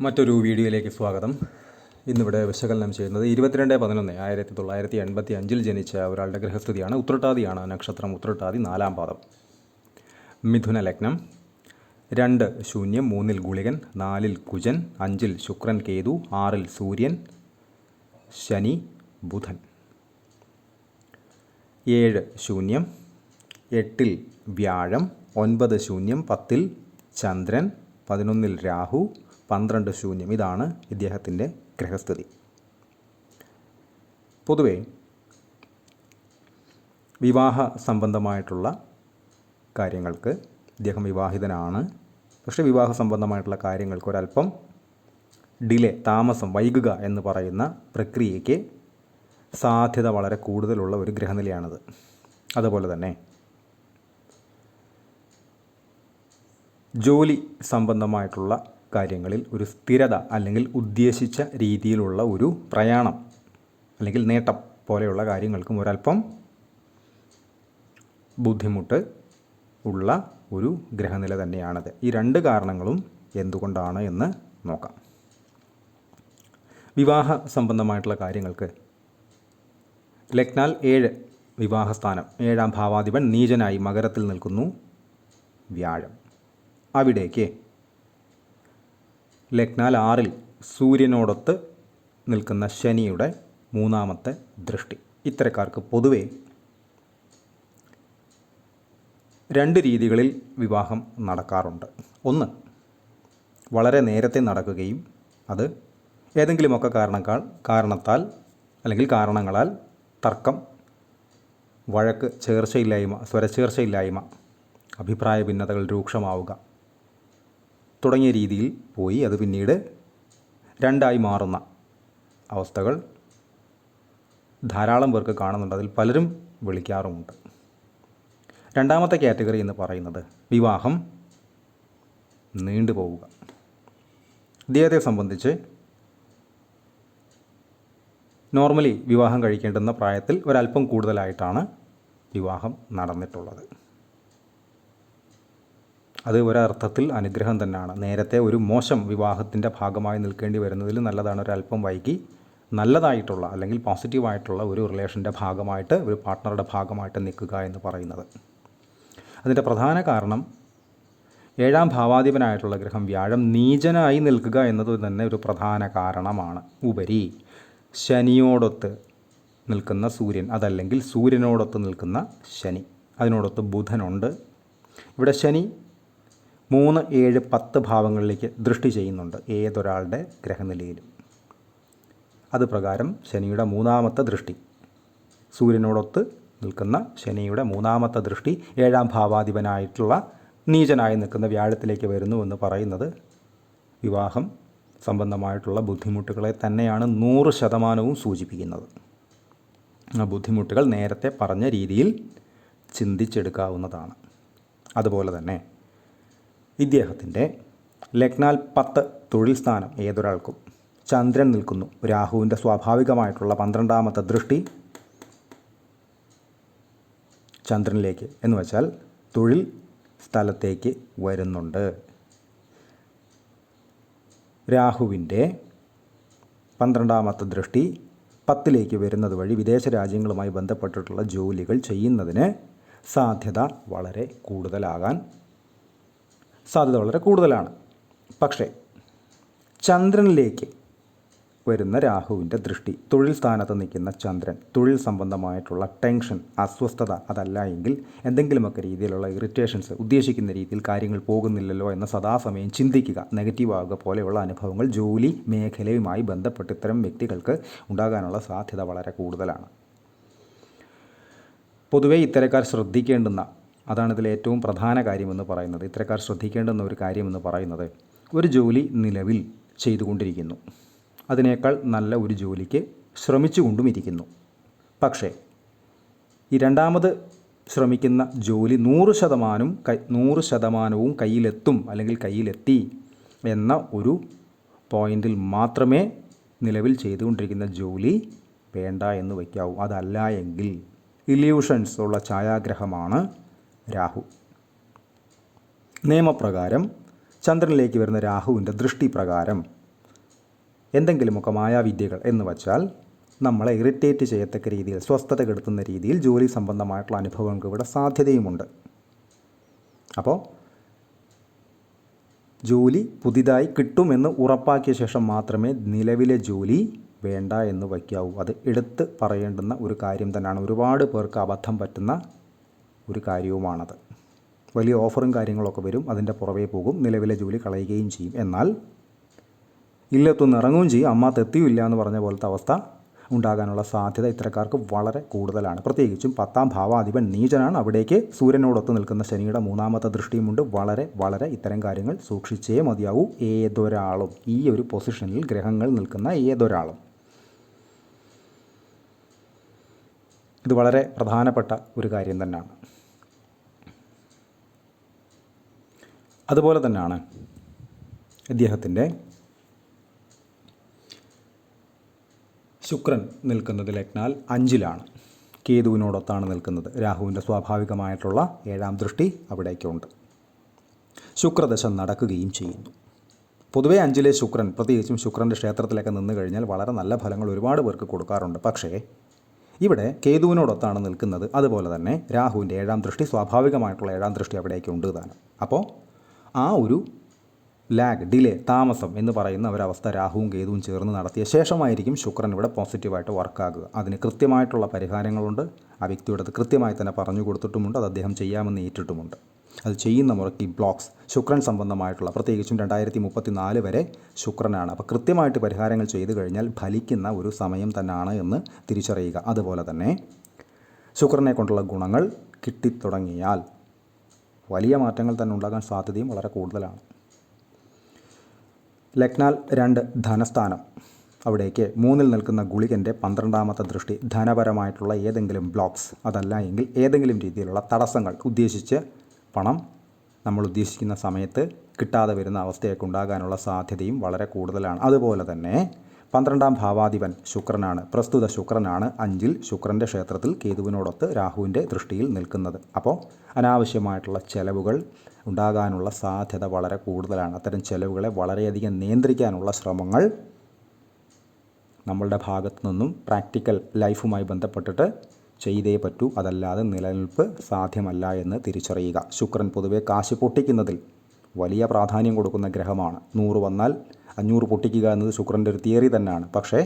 മറ്റൊരു വീഡിയോയിലേക്ക് സ്വാഗതം. ഇന്നിവിടെ വിശകലനം ചെയ്യുന്നത് ഇരുപത്തിരണ്ട് പതിനൊന്ന് ആയിരത്തി തൊള്ളായിരത്തി എൺപത്തി അഞ്ചിൽ ജനിച്ച ഒരാളുടെ ഗ്രഹസ്ഥിതിയാണ് ഉത്രട്ടാതിയാണ് നക്ഷത്രം ഉത്രട്ടാതി നാലാം പാദം. മിഥുന ലഗ്നം. രണ്ട് ശൂന്യം മൂന്നിൽ ഗുളികൻ നാലിൽ കുജൻ അഞ്ചിൽ ശുക്രൻ കേതു ആറിൽ സൂര്യൻ ശനി ബുധൻ. ഏഴ് ശൂന്യം എട്ടിൽ വ്യാഴം ഒൻപത് ശൂന്യം പത്തിൽ ചന്ദ്രൻ പതിനൊന്നിൽ രാഹു പന്ത്രണ്ട് ശൂന്യം. ഇതാണ് ഇദ്ദേഹത്തിന്റെ ഗ്രഹസ്ഥിതി പൊതുവേ വിവാഹ സംബന്ധമായിട്ടുള്ള കാര്യങ്ങൾക്ക് ഇദ്ദേഹം വിവാഹിതനാണ്. പക്ഷേ വിവാഹ സംബന്ധമായിട്ടുള്ള കാര്യങ്ങൾക്ക് ഒരല്പം ഡിലേ താമസം വൈകുക എന്ന് പറയുന്ന പ്രക്രിയയ്ക്ക് സാധ്യത വളരെ കൂടുതലുള്ള ഒരു ഗ്രഹനിലയാണിത് അതുപോലെ തന്നെ ജോലി സംബന്ധമായിട്ടുള്ള കാര്യങ്ങളിൽ ഒരു സ്ഥിരത അല്ലെങ്കിൽ ഉദ്ദേശിച്ച രീതിയിലുള്ള ഒരു പ്രയാണം അല്ലെങ്കിൽ നേട്ടം പോലെയുള്ള കാര്യങ്ങൾക്കും ഒരല്പം ബുദ്ധിമുട്ട് ഉള്ള ഒരു ഗ്രഹനില തന്നെയാണത്. ഈ രണ്ട് കാരണങ്ങളും എന്തുകൊണ്ടാണ് എന്ന് നോക്കാം. വിവാഹ സംബന്ധമായിട്ടുള്ള കാര്യങ്ങൾക്ക് ലക്നാൽ ഏഴ് വിവാഹസ്ഥാനം. ഏഴാം ഭാവാധിപൻ നീചനായി മകരത്തിൽ നിൽക്കുന്നു വ്യാഴം. അവിടേക്ക് ലഗ്നാൽ ആറിൽ സൂര്യനോടൊത്ത് നിൽക്കുന്ന ശനിയുടെ മൂന്നാമത്തെ ദൃഷ്ടി. ഇത്തരക്കാർക്ക് പൊതുവെ രണ്ട് രീതികളിൽ വിവാഹം നടക്കാറുണ്ട്. ഒന്ന് വളരെ നേരത്തെ നടക്കുകയും അത് ഏതെങ്കിലുമൊക്കെ കാരണക്കാൾ കാരണത്താൽ അല്ലെങ്കിൽ കാരണങ്ങളാൽ തർക്കം വഴക്ക് ചേർച്ചയില്ലായ്മ സ്വരച്ചേർച്ചയില്ലായ്മ അഭിപ്രായ ഭിന്നതകൾ രൂക്ഷമാവുക തുടങ്ങിയ രീതിയിൽ പോയി അത് പിന്നീട് രണ്ടായി മാറുന്ന അവസ്ഥകൾ ധാരാളം പേർക്ക് കാണുന്നുണ്ട്. അതിൽ പലരും വിളിക്കാറുമുണ്ട്. രണ്ടാമത്തെ കാറ്റഗറി എന്ന് പറയുന്നത് വിവാഹം നീണ്ടുപോവുക. ഇദ്ദേഹത്തെ സംബന്ധിച്ച് നോർമലി വിവാഹം കഴിക്കേണ്ടുന്ന പ്രായത്തിൽ ഒരല്പം കൂടുതലായിട്ടാണ് വിവാഹം നടന്നിട്ടുള്ളത്. അത് ഒരർത്ഥത്തിൽ അനുഗ്രഹം തന്നെയാണ് നേരത്തെ ഒരു മോശം വിവാഹത്തിന്റെ ഭാഗമായി നിൽക്കേണ്ടി വരുന്നതിൽ നല്ലതാണ്. ഒരല്പം വൈകി നല്ലതായിട്ടുള്ള അല്ലെങ്കിൽ പോസിറ്റീവായിട്ടുള്ള ഒരു റിലേഷന്റെ ഭാഗമായിട്ട് ഒരു പാർട്ട്ണറുടെ ഭാഗമായിട്ട് നിൽക്കുക എന്ന് പറയുന്നത്. അതിന്റെ പ്രധാന കാരണം ഏഴാം ഭാവാധിപനായിട്ടുള്ള ഗ്രഹം വ്യാഴം നീചനായി നിൽക്കുക എന്നത് തന്നെ ഒരു പ്രധാന കാരണമാണ്. ഉപരി ശനിയോടൊത്ത് നിൽക്കുന്ന സൂര്യൻ അതല്ലെങ്കിൽ സൂര്യനോടൊത്ത് നിൽക്കുന്ന ശനി. അതിനോടൊത്ത് ബുധനുണ്ട്. ഇവിടെ ശനി മൂന്ന് ഏഴ് പത്ത് ഭാവങ്ങളിലേക്ക് ദൃഷ്ടി ചെയ്യുന്നുണ്ട് ഏതൊരാളുടെ ഗ്രഹനിലയിലും. അത് പ്രകാരം ശനിയുടെ മൂന്നാമത്തെ ദൃഷ്ടി. സൂര്യനോടൊത്ത് നിൽക്കുന്ന ശനിയുടെ മൂന്നാമത്തെ ദൃഷ്ടി ഏഴാം ഭാവാധിപനായിട്ടുള്ള നീചനായി നിൽക്കുന്ന വ്യാഴത്തിലേക്ക് വരുന്നു എന്ന് പറയുന്നത് വിവാഹം സംബന്ധമായിട്ടുള്ള ബുദ്ധിമുട്ടുകളെ തന്നെയാണ് നൂറ് ശതമാനവും സൂചിപ്പിക്കുന്നത്. ആ ബുദ്ധിമുട്ടുകൾ നേരത്തെ പറഞ്ഞ രീതിയിൽ ചിന്തിച്ചെടുക്കാവുന്നതാണ്. അതുപോലെ തന്നെ ഇദ്ദേഹത്തിന്റെ ലഗ്നാൽ പത്ത് തൊഴിൽ സ്ഥാനം ഏതൊരാൾക്കും? ചന്ദ്രൻ നിൽക്കുന്നു. രാഹുവിന്റെ സ്വാഭാവികമായിട്ടുള്ള പന്ത്രണ്ടാമത്തെ ദൃഷ്ടി ചന്ദ്രനിലേക്ക്. എന്ന് വെച്ചാൽ തൊഴിൽ സ്ഥലത്തേക്ക് വരുന്നുണ്ട്. രാഹുവിന്റെ പന്ത്രണ്ടാമത്തെ ദൃഷ്ടി പത്തിലേക്ക് വരുന്നത് വഴി വിദേശ രാജ്യങ്ങളുമായി ബന്ധപ്പെട്ടിട്ടുള്ള ജോലികൾ ചെയ്യുന്നതിന് സാധ്യത വളരെ കൂടുതലാകാൻ സാധ്യത വളരെ കൂടുതലാണ്. പക്ഷേ ചന്ദ്രനിലേക്ക് വരുന്ന രാഹുവിന്റെ ദൃഷ്ടി തൊഴിൽ സ്ഥാനത്ത് നിൽക്കുന്ന ചന്ദ്രൻ തൊഴിൽ സംബന്ധമായിട്ടുള്ള ടെൻഷൻ അസ്വസ്ഥത അതല്ല എങ്കിൽ എന്തെങ്കിലുമൊക്കെ രീതിയിലുള്ള ഇറിറ്റേഷൻസ് ഉദ്ദേശിക്കുന്ന രീതിയിൽ കാര്യങ്ങൾ പോകുന്നില്ലല്ലോ എന്ന് സദാസമയം ചിന്തിക്കുക. നെഗറ്റീവ് ആകുക പോലെയുള്ള അനുഭവങ്ങൾ ജോലി മേഖലയുമായി ബന്ധപ്പെട്ട് ഇത്തരം വ്യക്തികൾക്ക് ഉണ്ടാകാനുള്ള സാധ്യത വളരെ കൂടുതലാണ്. പൊതുവേ ഇത്തരക്കാർ ശ്രദ്ധിക്കേണ്ടുന്ന അതാണ് ഇതിൽ ഏറ്റവും പ്രധാന കാര്യമെന്ന് പറയുന്നത്. ഇത്തരക്കാർ ശ്രദ്ധിക്കേണ്ടുന്ന ഒരു കാര്യമെന്ന് പറയുന്നത് ഒരു ജോലി നിലവിൽ ചെയ്തുകൊണ്ടിരിക്കുന്നു. അതിനേക്കാൾ നല്ല ഒരു ജോലിക്ക് ശ്രമിച്ചുകൊണ്ടും ഇരിക്കുന്നു പക്ഷേ ഈ രണ്ടാമത് ശ്രമിക്കുന്ന ജോലി നൂറ് ശതമാനം കൈ നൂറ് ശതമാനവും കയ്യിലെത്തും അല്ലെങ്കിൽ കയ്യിലെത്തി എന്ന ഒരു പോയിന്റിൽ മാത്രമേ നിലവിൽ ചെയ്തുകൊണ്ടിരിക്കുന്ന ജോലി വേണ്ട എന്ന് വയ്ക്കാവൂ. അതല്ല എങ്കിൽ ഇല്യൂഷൻസ് ഉള്ള ഛായാഗ്രഹമാണ് രാഹു. നിയമപ്രകാരം ചന്ദ്രനിലേക്ക് വരുന്ന രാഹുവിന്റെ ദൃഷ്ടി പ്രകാരം എന്തെങ്കിലുമൊക്കെ മായാവിദ്യകൾ എന്ന് വച്ചാൽ നമ്മളെ ഇറിറ്റേറ്റ് ചെയ്യത്തക്ക രീതിയിൽ സ്വസ്ഥത കെടുത്തുന്ന രീതിയിൽ ജോലി സംബന്ധമായിട്ടുള്ള അനുഭവങ്ങൾക്ക് ഇവിടെ സാധ്യതയുമുണ്ട്. അപ്പോൾ ജോലി പുതിയതായി കിട്ടുമെന്ന് ഉറപ്പാക്കിയ ശേഷം മാത്രമേ നിലവിലെ ജോലി വേണ്ട എന്ന് വയ്ക്കാവൂ. അത് എടുത്ത് പറയേണ്ടുന്ന ഒരു കാര്യം തന്നെയാണ്. ഒരുപാട് പേർക്ക് അബദ്ധം പറ്റുന്ന ഒരു കാര്യവുമാണത്. വലിയ ഓഫറും കാര്യങ്ങളൊക്കെ വരും അതിന്റെ പുറമേ പോകും നിലവിലെ ജോലി കളയുകയും ചെയ്യും. എന്നാൽ ഇല്ലത്തൊന്ന് ഇറങ്ങുകയും ചെയ്യും അമ്മ തെത്തിയില്ല എന്ന് പറഞ്ഞ പോലത്തെ അവസ്ഥ ഉണ്ടാകാനുള്ള സാധ്യത ഇത്തരക്കാർക്ക് വളരെ കൂടുതലാണ്. പ്രത്യേകിച്ചും പത്താം ഭാവാധിപൻ നീചനാണ്. അവിടേക്ക് സൂര്യനോടൊത്ത് നിൽക്കുന്ന ശനിയുടെ മൂന്നാമത്തെ ദൃഷ്ടിയുമുണ്ട്. വളരെ വളരെ ഇത്തരം കാര്യങ്ങൾ സൂക്ഷിച്ചേ മതിയാവൂ. ഏതൊരാളും ഈ ഒരു പൊസിഷനിൽ ഗ്രഹങ്ങൾ നിൽക്കുന്ന ഏതൊരാളും. ഇത് വളരെ പ്രധാനപ്പെട്ട ഒരു കാര്യം തന്നെയാണ്. അതുപോലെ തന്നെയാണ് ഇദ്ദേഹത്തിന്റെ ശുക്രൻ നിൽക്കുന്നത് ലഗ്നാൽ അഞ്ചിലാണ്. കേതുവിനോടൊത്താണ് നിൽക്കുന്നത്. രാഹുവിന്റെ സ്വാഭാവികമായിട്ടുള്ള ഏഴാം ദൃഷ്ടി അവിടേക്കുണ്ട്. ശുക്രദശ നടക്കുകയും ചെയ്യുന്നു. പൊതുവേ അഞ്ചിലെ ശുക്രൻ പ്രത്യേകിച്ചും ശുക്രന്റെ ക്ഷേത്രത്തിലൊക്കെ നിന്ന് കഴിഞ്ഞാൽ വളരെ നല്ല ഫലങ്ങൾ ഒരുപാട് പേർക്ക് കൊടുക്കാറുണ്ട്. പക്ഷേ ഇവിടെ കേതുവിനോടൊത്താണ് നിൽക്കുന്നത്. അതുപോലെ തന്നെ രാഹുവിന്റെ ഏഴാം ദൃഷ്ടി സ്വാഭാവികമായിട്ടുള്ള ഏഴാം ദൃഷ്ടി അവിടേക്ക് ഉണ്ട് താനും. അപ്പോൾ ആ ഒരു ലാഗ് ഡിലേ താമസം എന്ന് പറയുന്ന ഒരവസ്ഥ രാഹുവും കേതുവും ചേർന്ന് നടത്തിയ ശേഷമായിരിക്കും ശുക്രൻ ഇവിടെ പോസിറ്റീവായിട്ട് വർക്കാകുക അതിന് കൃത്യമായിട്ടുള്ള പരിഹാരങ്ങളുണ്ട്. ആ വ്യക്തിയോട് അത് കൃത്യമായി തന്നെ പറഞ്ഞു കൊടുത്തിട്ടുമുണ്ട്. അത് അദ്ദേഹം ചെയ്യാമെന്ന് ഏറ്റിട്ടുമുണ്ട്. അത് ചെയ്യുന്ന മുറയ്ക്ക് ബ്ലോക്സ് ശുക്രൻ സംബന്ധമായിട്ടുള്ള പ്രത്യേകിച്ചും രണ്ടായിരത്തി മുപ്പത്തി നാല് വരെ ശുക്രനാണ്. അപ്പോൾ കൃത്യമായിട്ട് പരിഹാരങ്ങൾ ചെയ്തു കഴിഞ്ഞാൽ ഫലിക്കുന്ന ഒരു സമയം തന്നെയാണ് എന്ന് തിരിച്ചറിയുക. അതുപോലെ തന്നെ ശുക്രനെ കൊണ്ടുള്ള ഗുണങ്ങൾ കിട്ടിത്തുടങ്ങിയാൽ വലിയ മാറ്റങ്ങൾ തന്നെ ഉണ്ടാകാൻ സാധ്യതയും വളരെ കൂടുതലാണ്. ലക്നാൽ രണ്ട് ധനസ്ഥാനം. അവിടേക്ക് മൂന്നിൽ നിൽക്കുന്ന ഗുളികന്റെ പന്ത്രണ്ടാമത്തെ ദൃഷ്ടി ധനപരമായിട്ടുള്ള ഏതെങ്കിലും ബ്ലോക്സ്. അതല്ല എങ്കിൽ ഏതെങ്കിലും രീതിയിലുള്ള തടസ്സങ്ങൾ ഉദ്ദേശിച്ച് പണം നമ്മൾ ഉദ്ദേശിക്കുന്ന സമയത്ത് കിട്ടാതെ വരുന്ന അവസ്ഥയൊക്കെ ഉണ്ടാകാനുള്ള സാധ്യതയും വളരെ കൂടുതലാണ്. അതുപോലെ തന്നെ പന്ത്രണ്ടാം ഭാവാധിപൻ ശുക്രനാണ്. പ്രസ്തുത ശുക്രനാണ് അഞ്ചിൽ ശുക്രന്റെ ക്ഷേത്രത്തിൽ കേതുവിനോടൊത്ത് രാഹുവിന്റെ ദൃഷ്ടിയിൽ നിൽക്കുന്നത്. അപ്പോൾ അനാവശ്യമായിട്ടുള്ള ചെലവുകൾ ഉണ്ടാകാനുള്ള സാധ്യത വളരെ കൂടുതലാണ്. അത്തരം ചെലവുകളെ വളരെയധികം നിയന്ത്രിക്കാനുള്ള ശ്രമങ്ങൾ നമ്മളുടെ ഭാഗത്തു നിന്നും പ്രാക്ടിക്കൽ ലൈഫുമായി ബന്ധപ്പെട്ടിട്ട് ചെയ്തേ പറ്റൂ. അതല്ലാതെ നിലനിൽപ്പ് സാധ്യമല്ല എന്ന് തിരിച്ചറിയുക. ശുക്രൻ പൊതുവെ കാശ് പൊട്ടിക്കുന്നതിൽ വലിയ പ്രാധാന്യം കൊടുക്കുന്ന ഗ്രഹമാണ്. നൂറ് വന്നാൽ അഞ്ഞൂറ് പൊട്ടിക്കുക എന്നത് ശുക്രന്റെ ഒരു തിയറി തന്നെയാണ്. പക്ഷേ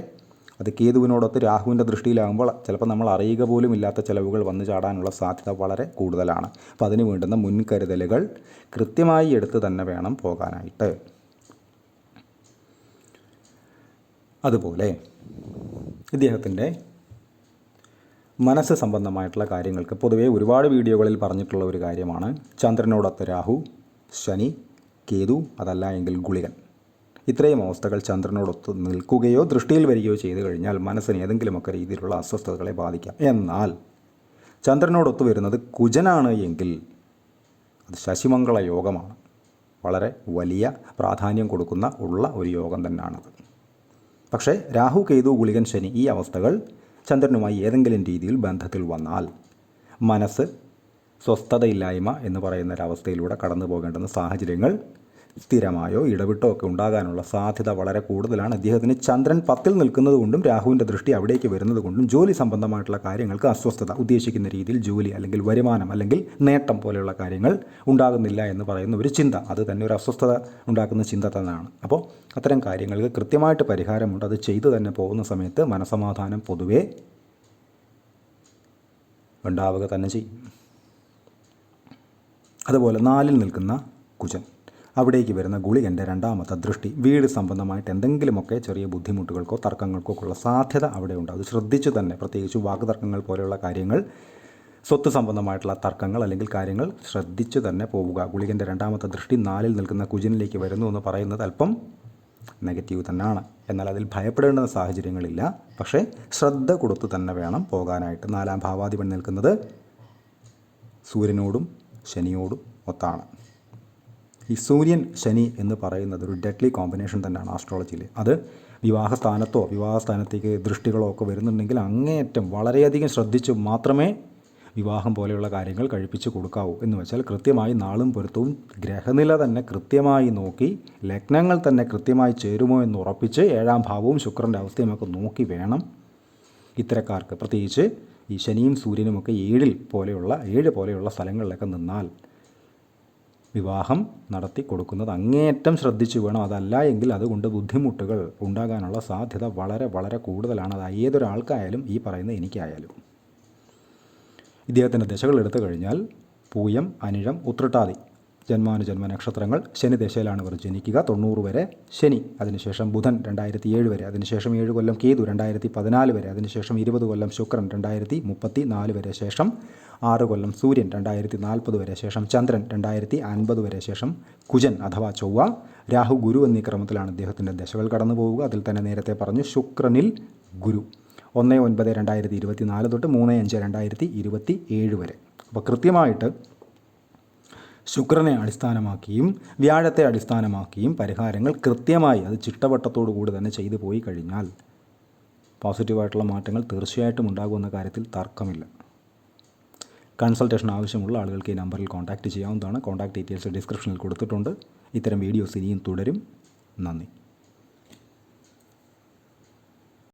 അത് കേതുവിനോടൊത്ത് രാഹുവിന്റെ ദൃഷ്ടിയിലാകുമ്പോൾ ചിലപ്പോൾ നമ്മൾ അറിയുക പോലും ഇല്ലാത്ത ചിലവുകൾ വന്നു ചാടാനുള്ള സാധ്യത വളരെ കൂടുതലാണ്. അപ്പോൾ അതിന് വേണ്ടുന്ന മുൻകരുതലുകൾ കൃത്യമായി എടുത്ത് തന്നെ വേണം പോകാനായിട്ട്. അതുപോലെ ഇദ്ദേഹത്തിന്റെ മനസ്സ് സംബന്ധമായിട്ടുള്ള കാര്യങ്ങൾക്ക് പൊതുവേ ഒരുപാട് വീഡിയോകളിൽ പറഞ്ഞിട്ടുള്ള ഒരു കാര്യമാണ്. ചന്ദ്രനോടൊത്ത് രാഹു ശനി കേതു അതല്ല എങ്കിൽ ഗുളികൻ. ഇത്രയും അവസ്ഥകൾ ചന്ദ്രനോടൊത്ത് നിൽക്കുകയോ ദൃഷ്ടിയിൽ വരികയോ ചെയ്തു കഴിഞ്ഞാൽ മനസ്സിന് ഏതെങ്കിലുമൊക്കെ രീതിയിലുള്ള അസ്വസ്ഥതകളെ ബാധിക്കാം. എന്നാൽ ചന്ദ്രനോടൊത്ത് വരുന്നത് കുജനാണ് എങ്കിൽ അത് ശശിമംഗള യോഗമാണ്. വളരെ വലിയ പ്രാധാന്യം കൊടുക്കുന്ന ഉള്ള ഒരു യോഗം തന്നെയാണത് പക്ഷേ രാഹു കേതു ഗുളികൻ ശനി ഈ അവസ്ഥകൾ ചന്ദ്രനുമായി ഏതെങ്കിലും രീതിയിൽ ബന്ധത്തിൽ വന്നാൽ മനസ്സ് സ്വസ്ഥതയില്ലായ്മ എന്ന് പറയുന്ന ഒരവസ്ഥയിലൂടെ കടന്നു പോകേണ്ടുന്ന സാഹചര്യങ്ങൾ സ്ഥിരമായോ ഇടവിട്ടോ ഒക്കെ ഉണ്ടാകാനുള്ള സാധ്യത വളരെ കൂടുതലാണ്. അദ്ദേഹത്തിന് ചന്ദ്രൻ പത്തിൽ നിൽക്കുന്നത് കൊണ്ടും രാഹുവിന്റെ ദൃഷ്ടി അവിടേക്ക് വരുന്നത് കൊണ്ടും ജോലി സംബന്ധമായിട്ടുള്ള കാര്യങ്ങൾക്ക് അസ്വസ്ഥത ഉദ്ദേശിക്കുന്ന രീതിയിൽ ജോലി അല്ലെങ്കിൽ വരുമാനം അല്ലെങ്കിൽ നേട്ടം പോലെയുള്ള കാര്യങ്ങൾ ഉണ്ടാകുന്നില്ല എന്ന് പറയുന്ന ഒരു ചിന്ത. അത് തന്നെ ഒരു അസ്വസ്ഥത ഉണ്ടാക്കുന്ന ചിന്ത തന്നെയാണ്. അപ്പോൾ അത്തരം കാര്യങ്ങൾക്ക് കൃത്യമായിട്ട് പരിഹാരമുണ്ട്. അത് ചെയ്തു തന്നെ പോകുന്ന സമയത്ത് മനസമാധാനം പൊതുവേ ഉണ്ടാവുക തന്നെ ചെയ്യും. അതുപോലെ നാലിൽ നിൽക്കുന്ന കുജൻ. അവിടേക്ക് വരുന്ന ഗുളികന്റെ രണ്ടാമത്തെ ദൃഷ്ടി വീട് സംബന്ധമായിട്ട് എന്തെങ്കിലുമൊക്കെ ചെറിയ ബുദ്ധിമുട്ടുകൾക്കോ തർക്കങ്ങൾക്കോ ഉള്ള സാധ്യത അവിടെ ഉണ്ട്. അത് ശ്രദ്ധിച്ചു തന്നെ പ്രത്യേകിച്ച് വാക്കുതർക്കങ്ങൾ പോലെയുള്ള കാര്യങ്ങൾ സ്വത്ത് സംബന്ധമായിട്ടുള്ള തർക്കങ്ങൾ അല്ലെങ്കിൽ കാര്യങ്ങൾ ശ്രദ്ധിച്ചു തന്നെ പോവുക. ഗുളികന്റെ രണ്ടാമത്തെ ദൃഷ്ടി നാലിൽ നിൽക്കുന്ന കുജനിലേക്ക് വരുന്നു എന്ന് പറയുന്നത് അല്പം നെഗറ്റീവ് തന്നെയാണ്. എന്നാൽ അതിൽ ഭയപ്പെടേണ്ട സാഹചര്യങ്ങളില്ല. പക്ഷേ ശ്രദ്ധ കൊടുത്ത് തന്നെ വേണം പോകാനായിട്ട്. നാലാം ഭാവാധിപൻ നിൽക്കുന്നത് സൂര്യനോടും ശനിയോടും ഒത്താണ്. ഈ സൂര്യൻ ശനി എന്ന് പറയുന്നത് ഒരു ഡെഡ്ലി കോമ്പിനേഷൻ തന്നെയാണ് ആസ്ട്രോളജിയിൽ അത് വിവാഹ സ്ഥാനത്തോ വിവാഹ സ്ഥാനത്തേക്ക് ദൃഷ്ടികളോ ഒക്കെ വരുന്നുണ്ടെങ്കിൽ അങ്ങേയറ്റം വളരെയധികം ശ്രദ്ധിച്ച് മാത്രമേ വിവാഹം പോലെയുള്ള കാര്യങ്ങൾ കഴിപ്പിച്ച് കൊടുക്കാവൂ എന്ന് വെച്ചാൽ കൃത്യമായി നാളും പൊരുത്തവും ഗ്രഹനില തന്നെ കൃത്യമായി നോക്കി ലഗ്നങ്ങൾ തന്നെ കൃത്യമായി ചേരുമോ എന്ന് ഉറപ്പിച്ച് ഏഴാം ഭാവവും ശുക്രന്റെ അവസ്ഥയുമൊക്കെ നോക്കി വേണം ഇത്തരക്കാർക്ക്. പ്രത്യേകിച്ച് ഈ ശനിയും സൂര്യനുമൊക്കെ ഏഴിൽ പോലെയുള്ള ഏഴ് പോലെയുള്ള സ്ഥലങ്ങളിലൊക്കെ നിന്നാൽ വിവാഹം നടത്തി കൊടുക്കുന്നത് അങ്ങേയറ്റം ശ്രദ്ധിച്ചു വേണം. അതല്ല എങ്കിൽ അതുകൊണ്ട് ബുദ്ധിമുട്ടുകൾ ഉണ്ടാകാനുള്ള സാധ്യത വളരെ വളരെ കൂടുതലാണ്. അത് ഏതൊരാൾക്കായാലും ഈ പറയുന്ന എനിക്കായാലും. ഇദ്ദേഹത്തിന്റെ ദശകൾ എടുത്തു കഴിഞ്ഞാൽ പൂയം അനിഴം ഉത്രട്ടാതി ജന്മാനുജന്മ നക്ഷത്രങ്ങൾ ശനി ദശയിലാണ് ഇവർ ജനിക്കുക. തൊണ്ണൂറ് വരെ ശനി അതിനുശേഷം ബുധൻ രണ്ടായിരത്തി ഏഴ് വരെ അതിനുശേഷം ഏഴ് കൊല്ലം കേതു രണ്ടായിരത്തി പതിനാല് വരെ അതിനുശേഷം ഇരുപത് കൊല്ലം ശുക്രൻ രണ്ടായിരത്തി മുപ്പത്തി നാല് വരെ ശേഷം ആറ് കൊല്ലം സൂര്യൻ രണ്ടായിരത്തി നാൽപ്പത് വരെ ശേഷം ചന്ദ്രൻ രണ്ടായിരത്തി അൻപത് വരെ ശേഷം കുജൻ അഥവാ ചൊവ്വ. രാഹു ഗുരു എന്നീ ക്രമത്തിലാണ് അദ്ദേഹത്തിന്റെ ദശകൾ കടന്നു പോവുക അതിൽ തന്നെ നേരത്തെ പറഞ്ഞു ശുക്രനിൽ ഗുരു. ഒന്ന് ഒൻപത് രണ്ടായിരത്തി ഇരുപത്തി നാല് തൊട്ട് മൂന്ന് അഞ്ച് രണ്ടായിരത്തി ഇരുപത്തി ഏഴ് വരെ. അപ്പോൾ കൃത്യമായിട്ട് ശുക്രനെ അടിസ്ഥാനമാക്കിയും വ്യാഴത്തെ അടിസ്ഥാനമാക്കിയും പരിഹാരങ്ങൾ കൃത്യമായി അത് ചിട്ടവട്ടത്തോടു കൂടി തന്നെ ചെയ്തു പോയി കഴിഞ്ഞാൽ പോസിറ്റീവായിട്ടുള്ള മാറ്റങ്ങൾ തീർച്ചയായിട്ടും ഉണ്ടാകുമെന്ന കാര്യത്തിൽ തർക്കമില്ല. കൺസൾട്ടേഷൻ ആവശ്യമുള്ള ആളുകൾക്ക് ഈ നമ്പറിൽ കോൺടാക്റ്റ് ചെയ്യാവുന്നതാണ്. കോൺടാക്ട് ഡീറ്റെയിൽസ് ഡിസ്ക്രിപ്ഷനിൽ കൊടുത്തിട്ടുണ്ട്. ഇത്തരം വീഡിയോസ് ഇനിയും തുടരും. നന്ദി.